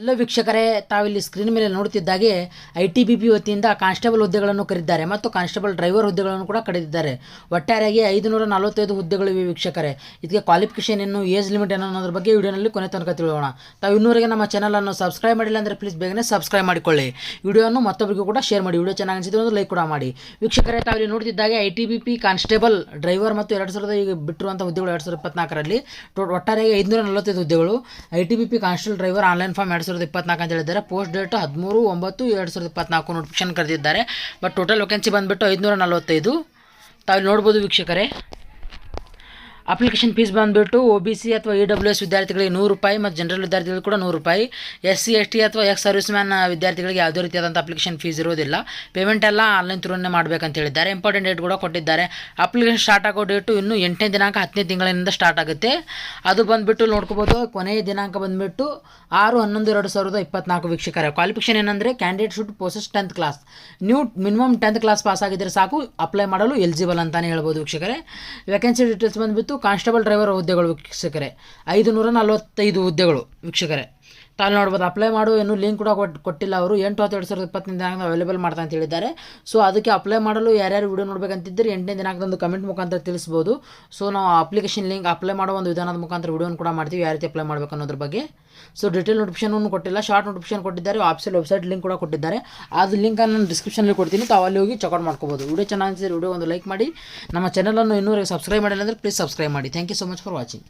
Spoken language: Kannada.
ಎಲ್ಲ ವೀಕ್ಷಕರೇ, ತಾವಿಲ್ಲಿ ಸ್ಕ್ರೀನ್ ಮೇಲೆ ನೋಡುತ್ತಿದ್ದಾಗೆ ಐ ಟಿ ಬಿ ಪಿ ವತಿಯಿಂದ ಕಾನ್ಸ್ಟೇಬಲ್ ಹುದ್ದೆಗಳನ್ನು ಕರೆದಿದ್ದಾರೆ ಮತ್ತು ಕಾನ್ಸ್ಟೇಬಲ್ ಡ್ರೈವರ್ ಹುದ್ದೆಗಳನ್ನು ಕೂಡ ಕರೆದಿದ್ದಾರೆ ಒಟ್ಟಾರೆಯಾಗಿ ಐದುನೂರ ನಲವತ್ತೈದು ಹುದ್ದೆಗಳಿವೆ ವೀಕ್ಷಕರೇ. ಇದಕ್ಕೆ ಕ್ವಾಲಿಫಿಕೇಷನ್ ಏನು ಏಜ್ ಲಿಮಿಟ್ ಏನು ಅನ್ನೋದ್ರ ಬಗ್ಗೆ ವಿಡಿಯೋನಲ್ಲಿ ಕೊನೆ ತನಕ ತಿಳಿಯೋಣ. ತಾವು ಇನ್ನೂರಿಗೆ ನಮ್ಮ ಚಾನಲನ್ನು ಸಬ್ಸ್ಕ್ರೈಬ್ ಮಾಡಿಲ್ಲ ಅಂದರೆ ಪ್ಲೀಸ್ ಬೇಗನೆ ಸಬ್ಸ್ಕ್ರೈಬ್ ಮಾಡಿಕೊಳ್ಳಿ. ವಿಡಿಯೋವನ್ನು ಮತ್ತೊಬ್ಬರಿಗೂ ಕೂಡ ಶೇರ್ ಮಾಡಿ. ವಿಡಿಯೋ ಚೆನ್ನಾಗಿ ಅನಿಸಿದ್ರೆ ಒಂದು ಲೈಕ್ ಕೂಡ ಮಾಡಿ. ವೀಕ್ಷಕರೇ, ತಾವಿಲ್ಲಿ ನೋಡ್ತಿದ್ದಾಗೆ I T B P constable driver ಮತ್ತು ಎರಡು ಸಾವಿರದ ಈಗ ಬಿಟ್ಟಿರುವಂಥ ಹುದ್ದೆಗಳು ಎರಡು ಸಾವಿರದ ಇಪ್ಪತ್ನಾಲ್ಕರಲ್ಲಿ. ಒಟ್ಟಾರೆಯಾಗಿ ಐದುನೂರ ನಲವತ್ತೈದು ಹುದ್ದೆಗಳು. I T B P constable driver online form ಎರಡು ಸಾವಿರದ ಇಪ್ಪತ್ನಾಲ್ಕು ಅಂತ ಹೇಳಿದ್ದಾರೆ. ಪೋಸ್ಟ್ ಡೇಟ್ ಹದಿಮೂರು, ಒಂಬತ್ತು, ಎರಡು ಸಾವಿರದ ಇಪ್ಪತ್ನಾಲ್ಕು ನೋಟಿಫಿಕೇಶನ್ ಕರೆದಿದ್ದಾರೆ. ಬಟ್ ಟೋಟಲ್ ವೆಕೆನ್ಸಿ ಬಂದುಬಿಟ್ಟು ಐದುನೂರ ನಲವತ್ತೈದು. ತಾವು ನೋಡ್ಬೋದು ವೀಕ್ಷಕರೇ. ಅಪ್ಲಿಕೇಶನ್ ಫೀಸ್ ಬಂದುಬಿಟ್ಟು ಒ ಬಿ ಸಿ ಅಥವಾ ಇ ಡಬ್ಲ್ಯೂ ಎಸ್ ವಿದ್ಯಾರ್ಥಿಗಳಿಗೆ ನೂರು ರೂಪಾಯಿ ಮತ್ತು ಜನರಲ್ ವಿದ್ಯಾರ್ಥಿಗಳಿಗೆ ಕೂಡ ನೂರು ರೂಪಾಯಿ. ಎಸ್ ಸಿ ಎಸ್ ಟಿ ಅಥವಾ ಎಕ್ಸ್ ಸರ್ವಿಸ್ ಮ್ಯಾನ್ ವಿದ್ಯಾರ್ಥಿಗಳಿಗೆ ಯಾವುದೇ ರೀತಿಯಾದಂಥ ಅಪ್ಲಿಕೇಶನ್ ಫೀಸ್ ಇರೋದಿಲ್ಲ ಪೇಮೆಂಟ್ ಎಲ್ಲ ಆನ್ಲೈನ್ ಥ್ರೂನೇ ಮಾಡಬೇಕಂತ ಹೇಳಿದ್ದಾರೆ. ಇಂಪಾರ್ಟೆಂಟ್ ಡೇಟ್ ಕೂಡ ಕೊಟ್ಟಿದ್ದಾರೆ. ಅಪ್ಲಿಕೇಶನ್ ಸ್ಟಾರ್ಟ್ ಆಗೋ ಡೇಟು ಇನ್ನು ಎಂಟನೇ ದಿನಾಂಕ ಹತ್ತನೇ ತಿಂಗಳಿನಿಂದ ಸ್ಟಾರ್ಟ್ ಆಗುತ್ತೆ. ಅದು ಬಂದುಬಿಟ್ಟು ನೋಡ್ಕೋಬೋದು. ಕೊನೆಯ ದಿನಾಂಕ ಬಂದುಬಿಟ್ಟು ಆರು ಹನ್ನೊಂದು ಎರಡು ಸಾವಿರದ ಇಪ್ಪತ್ನಾಲ್ಕು ವೀಕ್ಷಕರ. ಕ್ವಾಲಿಫಿಕೇಶನ್ ಏನಂದರೆ candidate should possess tenth class ನೀವು ಮಿನಿಮಮ್ ಟೆಂತ್ ಕ್ಲಾಸ್ ಪಾಸ್ ಆಗಿದ್ದರೆ ಸಾಕು. ಅಪ್ಲೈ ಮಾಡಲು ಎಲಿಜಿಬಲ್ ಅಂತಲೇ ಹೇಳ್ಬೋದು ವೀಕ್ಷಕರೇ. ವ್ಯಾಕೆನ್ಸಿ ಡೀಟೇಲ್ಸ್ ಬಂದುಬಿಟ್ಟು ಕಾನ್ಸ್ಟೇಬಲ್ ಡ್ರೈವರ್ ಹುದ್ದೆಗಳು ವೀಕ್ಷಕರೇ. ಐದು ನೂರ ನಲವತ್ತೈದು ಹುದ್ದೆಗಳು ವೀಕ್ಷಕರೇ. ತಾವು ನೋಡ್ಬೋದು. ಅಪ್ಲೈ ಮಾಡು, ಇನ್ನೂ ಲಿಂಕ್ ಕೂಡ ಕೊಟ್ಟು ಕೊಟ್ಟಿಲ್ಲ ಅವರು. ಎಂಟು ಹತ್ತು ಎರಡು ಸಾವಿರದ ಇಪ್ಪತ್ತನೇ ದಿನಾಂಕ ಅವೈಲೇಬಲ್ ಮಾಡ್ತಾ ಅಂತ ಹೇಳಿದ್ದಾರೆ. ಸೊ ಅದಕ್ಕೆ ಅಪ್ಲೈ ಮಾಡಲು ಯಾರ್ಯಾರು ವಿಡಿಯೋ ನೋಡ್ಬೇಕಂತಿದ್ದರೆ, ಎಂಟನೇ ದಿನಾಂಕದಂದು ಕಮೆಂಟ್ ಮುಖಾಂತರ ತಿಳಿಸ್ಬೋದು. ಸೊ ನಾವು ಅಪ್ಲಿಕೇಶನ್ ಲಿಂಕ್ ಅಪ್ಲೈ ಮಾಡೋ ಒಂದು ವಿಧಾನದ ಮುಖಾಂತರ ವೀಡಿಯೋನ ಕೂಡ ಮಾಡ್ತೀವಿ, ಯಾವ ರೀತಿ ಅಪ್ಲೈ ಮಾಡಬೇಕು ಅನ್ನೋದ್ರ ಬಗ್ಗೆ. ಸೊ ಡೀಟೇಲ್ ನೋಟಿಫಿಕೇಶನ್ ಕೊಟ್ಟಿಲ್ಲ. ಶಾರ್ಟ್ ನೋಟಿಫಿಕೇಶನ್ ಕೊಟ್ಟಿದ್ದಾರೆ ಆಫೀಸಿಯಲ್ ವೆಬ್ಸೈಟ್ ಲಿಂಕ್ ಕೂಡ ಕೊಟ್ಟಿದ್ದಾರೆ. ಅದು ಲಿಂಕನ್ನು ನಾನು ಡಿಸ್ಕ್ರಿಪ್ಷನಲ್ಲಿ ಕೊಡ್ತೀನಿ. ತಾವು ಅಲ್ಲಿ ಹೋಗಿ ಚೆಕ್ಔಟ್ ಮಾಡ್ಕೋಬೋದು. ವಿಡಿಯೋ ಚೆನ್ನಾಗಿ ವಿಡಿಯೋ ಒಂದು ಲೈಕ್ ಮಾಡಿ. ನಮ್ಮ ಚಾನಲನ್ನು ಇನ್ನೂ ಸಬ್ಸ್ಕ್ರೈಬ್ ಮಾಡಿಲ್ಲ ಅಂದರೆ ಪ್ಲೀಸ್ ಸಬ್ಸ್ಕ್ರೈಬ್ ಮಾಡಿ. Thank you so much for watching